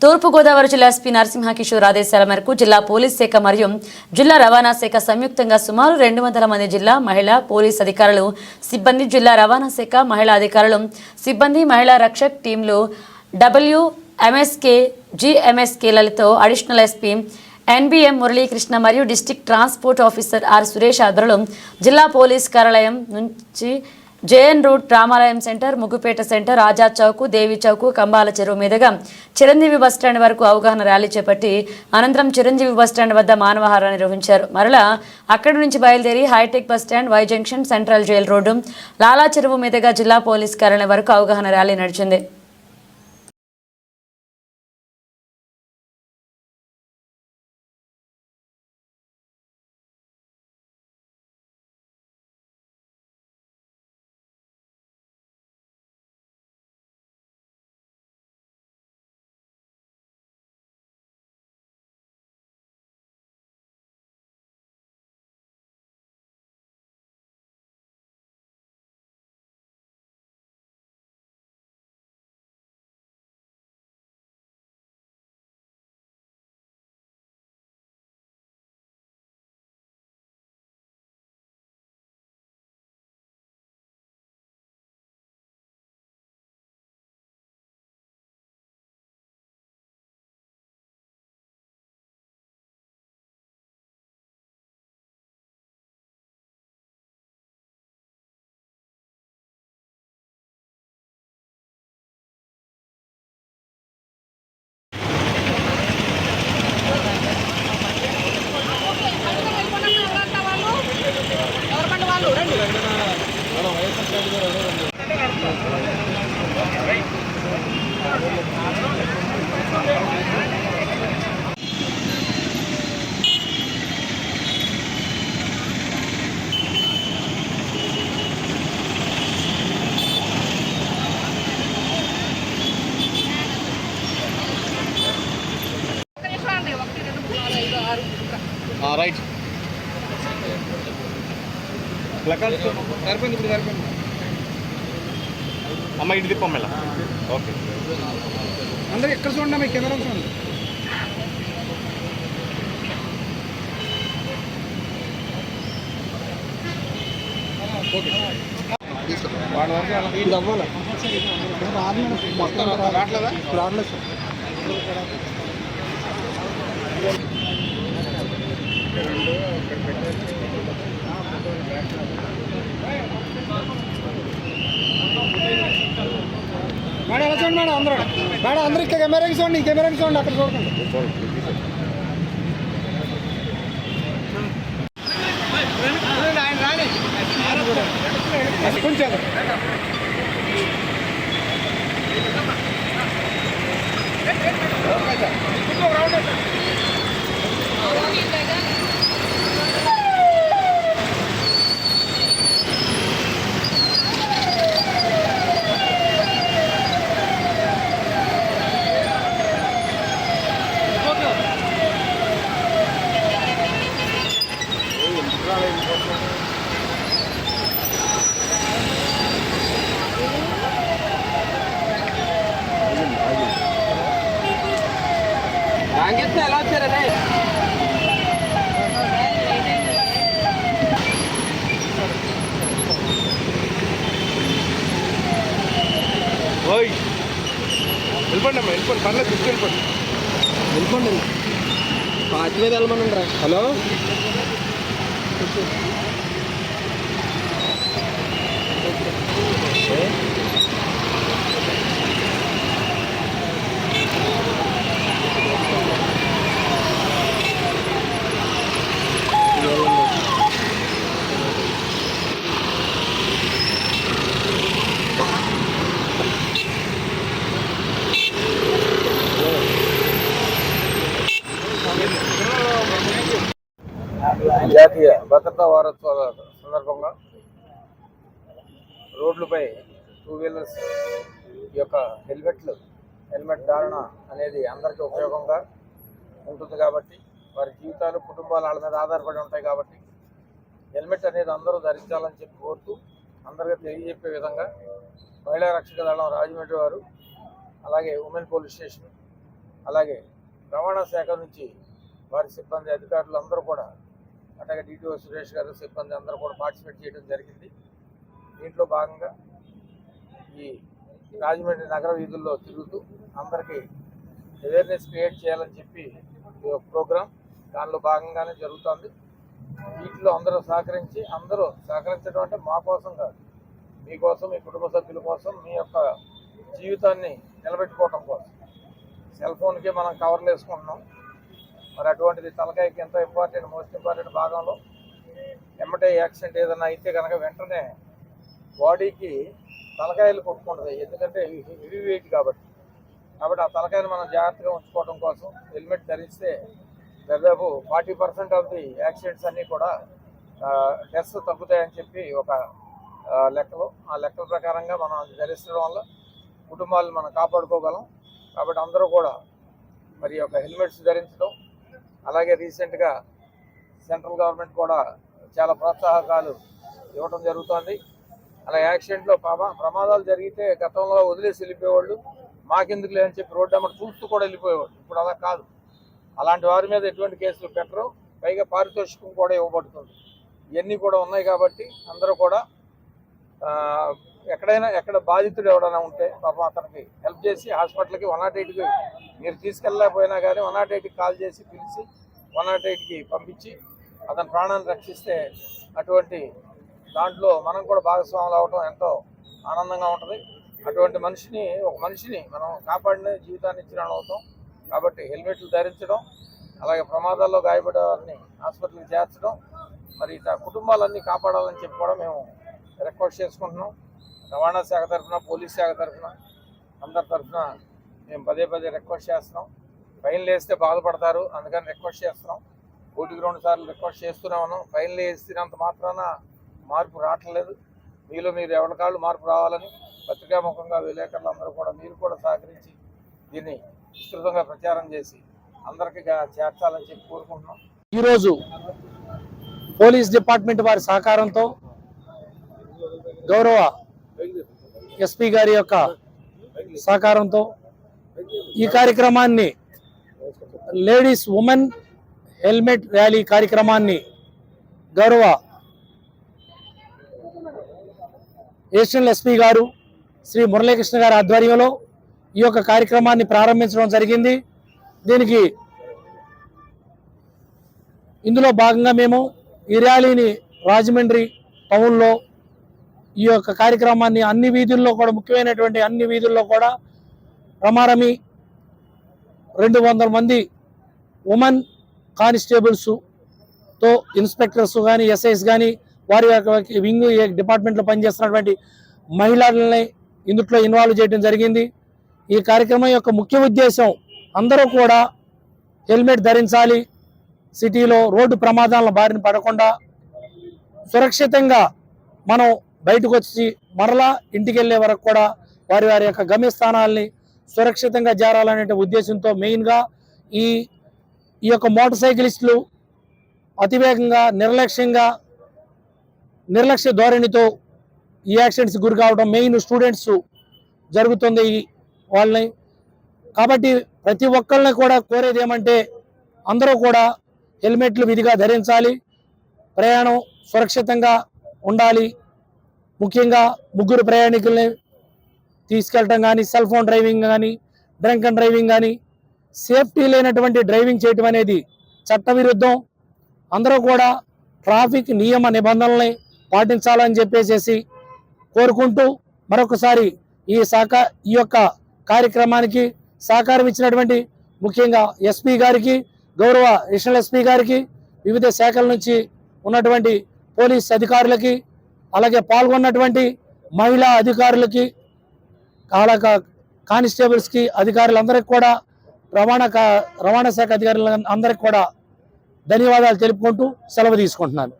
తూర్పుగోదావరి జిల్లా ఎస్పీ నరసింహకిషోర్ ఆదేశాల మేరకు జిల్లా పోలీస్ శాఖ మరియు జిల్లా రవాణా శాఖ సంయుక్తంగా సుమారు రెండు వందల మంది జిల్లా మహిళా పోలీస్ అధికారులు సిబ్బంది జిల్లా రవాణా శాఖ మహిళా అధికారులు సిబ్బంది మహిళా రక్షక్ టీంలు డబ్ల్యూ ఎంఎస్కే జిఎంఎస్కేలతో అడిషనల్ ఎస్పీ ఎన్బిఎం మురళీకృష్ణ మరియు district transport officer R Suresh ఆధ్వర్యంలో జిల్లా పోలీస్ కార్యాలయం నుంచి జేఎన్ రూట్ రామాలయం సెంటర్ ముగ్గుపేట సెంటర్ ఆజాద్ చౌక్ దేవి చౌక్ కంబాల చెరువు మీదుగా చిరంజీవి బస్టాండ్ వరకు అవగాహన ర్యాలీ చేపట్టి అనంతరం చిరంజీవి బస్టాండ్ వద్ద మానవహారం నిర్వహించారు. మరలా అక్కడి నుంచి బయలుదేరి hitech bus stand Y junction central jail road Lala Cheruvu మీదుగా జిల్లా పోలీస్ కార్యాలయం వరకు అవగాహన ర్యాలీ నడిచింది. సరిపోయింది ఇప్పుడు సరిపోయింది. అమ్మ ఇటు తిప్పమ్మ ఇలా. ఓకే. అందరూ ఎక్కడ చూడండి మీ కెమెరా చూడండి. రావట్లేదు? సార్. మేడం ఎలా చూడండి మేడం అందరూ? మేడం అందరూ ఇక్కడ కెమెరాకి చూడండి కెమెరాకి చూడండి అక్కడ చూడకండి కొంచెం ఎలా వచ్చారనే ఓయ్. వెళ్ళిపోండి అమ్మా వెళ్ళిపోండి. పర్లేదు తీసుకెళ్ళిపోండి. వెళ్ళిపోండి. పాతి మీద వెళ్ళమని రా. హలో? 네. జాతీయ భద్రతా వారోత్సవాల సందర్భంగా రోడ్లపై టూ వీలర్స్ యొక్క హెల్మెట్లు హెల్మెట్ ధారణ అనేది అందరికీ ఉపయోగంగా ఉంటుంది కాబట్టి వారి జీవితాలు కుటుంబాలు వాళ్ళ మీద ఆధారపడి ఉంటాయి కాబట్టి హెల్మెట్ అనేది అందరూ ధరించాలని చెప్పి కోరుతూ అందరికీ తెలియజెప్పే విధంగా మహిళా రక్షక దళం రాజమండ్రి వారు అలాగే ఉమెన్ పోలీస్ స్టేషన్ అలాగే రవాణా శాఖ నుంచి వారి సిబ్బంది అధికారులు అందరూ కూడా అట్లాగే డిటిఓ సురేష్ గారు సిబ్బంది అందరూ కూడా పార్టిసిపేట్ చేయడం జరిగింది. దీంట్లో భాగంగా ఈ రాజమండ్రి నగర వీధుల్లో తిరుగుతూ అందరికీ అవేర్నెస్ క్రియేట్ చేయాలని చెప్పి ఈ ఒక ప్రోగ్రాం దానిలో భాగంగానే జరుగుతుంది. వీటిలో అందరూ సహకరించి అందరూ సహకరించడం అంటే మా కోసం కాదు. మీకోసం మీ కుటుంబ సభ్యుల కోసం మీ యొక్క జీవితాన్ని నిలబెట్టుకోవటం కోసం. సెల్ ఫోన్కి మనం కవర్లు వేసుకుంటున్నాం. మరి అటువంటిది తలకాయకి ఎంతో ఇంపార్టెంట్ మోస్ట్ ఇంపార్టెంట్ భాగంలో ఎమ్మటే యాక్సిడెంట్ ఏదైనా అయితే కనుక వెంటనే బాడీకి తలకాయలు కొట్టుకుంటుంది. ఎందుకంటే హెవీ వెయిట్ కాబట్టి. కాబట్టి ఆ తలకాయలు మనం జాగ్రత్తగా ఉంచుకోవడం కోసం హెల్మెట్ ధరిస్తే దాదాపు forty percent of the accidents అన్నీ కూడా డెత్స్ తగ్గుతాయని చెప్పి ఒక లెక్కలు ఆ లెక్కల ప్రకారంగా మనం ధరించడం వల్ల కుటుంబాలను మనం కాపాడుకోగలం. కాబట్టి అందరూ కూడా మరి యొక్క హెల్మెట్స్ ధరించడం అలాగే రీసెంట్గా సెంట్రల్ గవర్నమెంట్ కూడా చాలా ప్రోత్సాహకాలు ఇవ్వడం జరుగుతోంది. అలా యాక్సిడెంట్లో ప్రమాదాలు జరిగితే గతంలో వదిలేసి వెళ్ళిపోయేవాళ్ళు మాకెందుకులే అని చెప్పి రోడ్డు అమ్మటి చూస్తూ కూడా వెళ్ళిపోయేవాళ్ళు. ఇప్పుడు అలా కాదు. అలాంటి వారి మీద ఎటువంటి కేసులు పెట్టరు. పైగా పారితోషికం కూడా ఇవ్వబడుతుంది. ఇవన్నీ కూడా ఉన్నాయి కాబట్టి అందరూ కూడా ఎక్కడైనా ఎక్కడ బాధితుడు ఎవడైనా ఉంటే పాపం అతనికి హెల్ప్ చేసి హాస్పిటల్కి వన్ నాట్ ఎయిట్కి మీరు తీసుకెళ్ళలేకపోయినా కానీ వన్ నాట్ ఎయిట్కి కాల్ చేసి పిలిచి వన్ నాట్ ఎయిట్కి పంపించి అతని ప్రాణాన్ని రక్షిస్తే అటువంటి దాంట్లో మనం కూడా భాగస్వాములు అవడం ఎంతో ఆనందంగా ఉంటుంది. అటువంటి మనిషిని ఒక మనిషిని మనం కాపాడిన జీవితాన్ని ఇచ్చిన అవుతాం. కాబట్టి హెల్మెట్లు ధరించడం అలాగే ప్రమాదాల్లో గాయపడే వారిని హాస్పిటల్కి చేర్చడం మరి కుటుంబాలన్నీ కాపాడాలని చెప్పి కూడా మేము రిక్వెస్ట్ చేసుకుంటున్నాం. రవాణా శాఖ తరఫున పోలీస్ శాఖ తరఫున అందరి తరఫున మేము పదే పదే రిక్వెస్ట్ చేస్తున్నాం. ఫైన్లు వేస్తే బాధపడతారు అందుకని రిక్వెస్ట్ చేస్తున్నాం. ఒకటికి రెండు సార్లు రిక్వెస్ట్ చేస్తున్నాము ఉన్నాం. ఫైన్లు వేసినంత మాత్రాన మార్పు రావట్లేదు. మీలో మీరు ఎవరి కాళ్ళు మార్పు రావాలని పత్రికాముఖంగా విలేకరులు అందరూ కూడా మీరు కూడా సహకరించి దీన్ని విస్తృతంగా ప్రచారం చేసి అందరికీ చేర్చాలని చెప్పి కోరుకుంటున్నాం. ఈరోజు పోలీస్ డిపార్ట్మెంట్ వారి సహకారంతో గౌరవ ఎస్పీ గారి యొక్క సహకారంతో ఈ కార్యక్రమాన్ని లేడీస్ ఉమెన్ హెల్మెట్ ర్యాలీ కార్యక్రమాన్ని గౌరవ ఏషియన్ ఎస్పీ గారు శ్రీ మురళీకృష్ణ గారి ఆధ్వర్యంలో ఈ యొక్క కార్యక్రమాన్ని ప్రారంభించడం జరిగింది. దీనికి ఇందులో భాగంగా మేము ఈ ర్యాలీని రాజమండ్రి టౌన్లో ఈ యొక్క కార్యక్రమాన్ని అన్ని వీధుల్లో కూడా ముఖ్యమైనటువంటి అన్ని వీధుల్లో కూడా రమారమి రెండు వందల మంది ఉమెన్ కానిస్టేబుల్స్తో ఇన్స్పెక్టర్స్ కానీ ఎస్ఐస్ కానీ వారి యొక్క వింగ్ డిపార్ట్మెంట్లో పనిచేస్తున్నటువంటి మహిళలని ఇందుట్లో ఇన్వాల్వ్ చేయడం జరిగింది. ఈ కార్యక్రమం యొక్క ముఖ్య ఉద్దేశం అందరూ కూడా హెల్మెట్ ధరించాలి. సిటీలో రోడ్డు ప్రమాదాల బారిన పడకుండా సురక్షితంగా మనం బయటకు వచ్చి మరలా ఇంటికి వెళ్ళే వరకు కూడా వారి వారి యొక్క గమ్యస్థానాల్ని సురక్షితంగా చేరాలనే ఉద్దేశంతో మెయిన్గా ఈ ఈ యొక్క మోటార్ సైకిలిస్టులు అతివేగంగా నిర్లక్ష్యంగా నిర్లక్ష్య ధోరణితో ఈ యాక్సిడెంట్స్ గురి కావడం మెయిన్ స్టూడెంట్స్ జరుగుతుంది వాళ్ళని. కాబట్టి ప్రతి ఒక్కళ్ళని కూడా కోరేది ఏమంటే అందరూ కూడా హెల్మెట్లు విధిగా ధరించాలి ప్రయాణం సురక్షితంగా ఉండాలి. ముఖ్యంగా ముగ్గురు ప్రయాణికుల్ని తీసుకెళ్ళటం కానీ సెల్ ఫోన్ డ్రైవింగ్ కానీ డ్రంక్ అండ్ డ్రైవింగ్ కానీ సేఫ్టీ లేనటువంటి డ్రైవింగ్ చేయటం అనేది చట్టవిరుద్ధం. అందరూ కూడా ట్రాఫిక్ నియమ నిబంధనల్ని పాటించాలని చెప్పేసి కోరుకుంటూ మరొకసారి ఈ సహక ఈ యొక్క కార్యక్రమానికి సహకారం ఇచ్చినటువంటి ముఖ్యంగా ఎస్పీ గారికి గౌరవ రిషనల్ ఎస్పీ గారికి వివిధ శాఖల నుంచి ఉన్నటువంటి పోలీస్ అధికారులకి అలాగే పాల్గొన్నటువంటి మహిళా అధికారులకి కాలక కానిస్టేబుల్స్కి అధికారులందరికీ కూడా రవాణా కా- రవాణా శాఖ అధికారులందరికీ కూడా ధన్యవాదాలు తెలుపుకుంటూ సెలవు తీసుకుంటున్నాను.